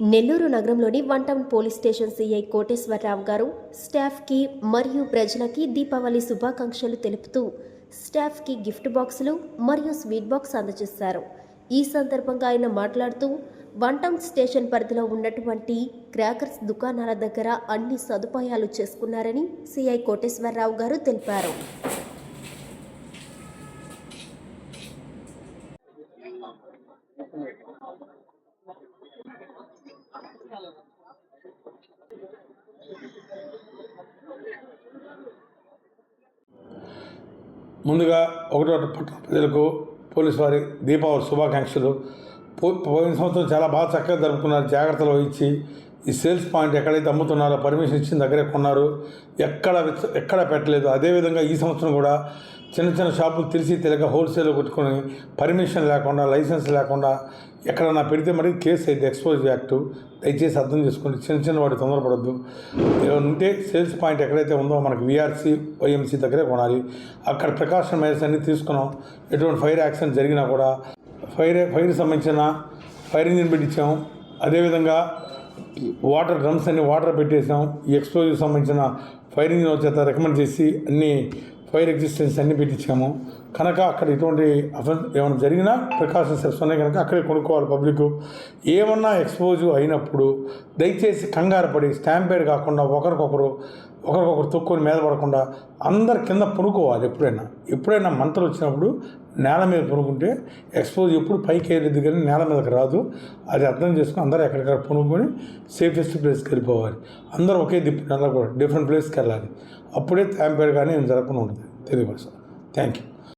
నెల్లూరు నగరంలోని one town police station CI Koteswara Rao గారు స్టాఫ్కి మరియు ప్రజలకి దీపావళి శుభాకాంక్షలు తెలుపుతూ స్టాఫ్కి గిఫ్ట్ బాక్సులు మరియు స్వీట్ బాక్స్ అందజేశారు. ఈ సందర్భంగా ఆయన మాట్లాడుతూ వన్ టౌన్ స్టేషన్ పరిధిలో ఉన్నటువంటి క్రాకర్స్ దుకాణాల దగ్గర అన్ని సదుపాయాలు చేసుకున్నారని సిఐ కోటేశ్వరరావు గారు తెలిపారు. ముందుగా ఒకటో పట్టణ ప్రజలకు పోలీసు వారి దీపావళి శుభాకాంక్షలు. పో పోయిన సంవత్సరం చాలా బాగా చక్కగా జరుపుకున్నారు. జాగ్రత్తలు వహించి ఈ సేల్స్ పాయింట్ ఎక్కడైతే అమ్ముతున్నారో పర్మిషన్ ఇచ్చిన దగ్గరే కొన్నారు ఎక్కడ ఎక్కడ పెట్టలేదు. అదేవిధంగా ఈ సంవత్సరం కూడా చిన్న చిన్న షాపులు తెలిసి తెలియక హోల్సేల్ కొట్టుకొని పర్మిషన్ లేకుండా లైసెన్స్ లేకుండా ఎక్కడన్నా పెడితే మరి కేసు అయితే ఎక్స్పోజ్ యాక్ట్ దయచేసి అర్థం చేసుకోండి. చిన్న చిన్న వాటి తొందరపడద్దు. ఉంటే సేల్స్ పాయింట్ ఎక్కడైతే ఉందో మనకి విఆర్సీ వైఎంసీ దగ్గరే కొనాలి. అక్కడ ప్రికాషన్ మెజర్స్ అన్ని తీసుకున్నాం. ఎటువంటి ఫైర్ యాక్సిడెంట్ జరిగినా కూడా ఫైర్ ఫైర్ సంబంధించిన ఫైర్ ఇంజిన్ పెట్టించాం అదేవిధంగా వాటర్ డ్రమ్స్ అన్ని వాటర్ పెట్టేసాం. ఈ ఎక్స్ప్లోజివ్ సంబంధించిన ఫైర్ ఇంజిన్ చేత రికమెండ్ చేసి అన్ని ఫైర్ ఎగ్జిస్టెన్స్ అన్ని పెట్టించాము. కనుక అక్కడ ఇటువంటి అఫెన్స్ ఏమైనా జరిగినా ప్రికాషన్స్ ఉన్నాయి కనుక అక్కడే కొనుక్కోవాలి పబ్లిక్. ఏమన్నా ఎక్స్పోజ్ అయినప్పుడు దయచేసి కంగారు పడి స్టాంపేడ్ కాకుండా ఒకరికొకరు ఒకరికొకరు తొక్కుని మీద పడకుండా అందరు కింద పునుకోవాలి ఎప్పుడైనా. ఎప్పుడైనా మంటలు వచ్చినప్పుడు నేల మీద పునుకుంటే ఎక్స్పోజ్ ఎప్పుడు పైకి వెళ్ళేది కానీ నేల మీదకి రాదు. అది అర్థం చేసుకుని అందరూ ఎక్కడికక్కడ పునుకొని సేఫెస్ట్ ప్లేస్కి వెళ్ళిపోవాలి. అందరూ ఒకే దిప్పు అందరూ కూడా డిఫరెంట్ ప్లేస్కి వెళ్ళాలి. అప్పుడే ట్యాంపేర్ కానీ జరగకుండా ఉంటుంది. తెలియదు థ్యాంక్ యూ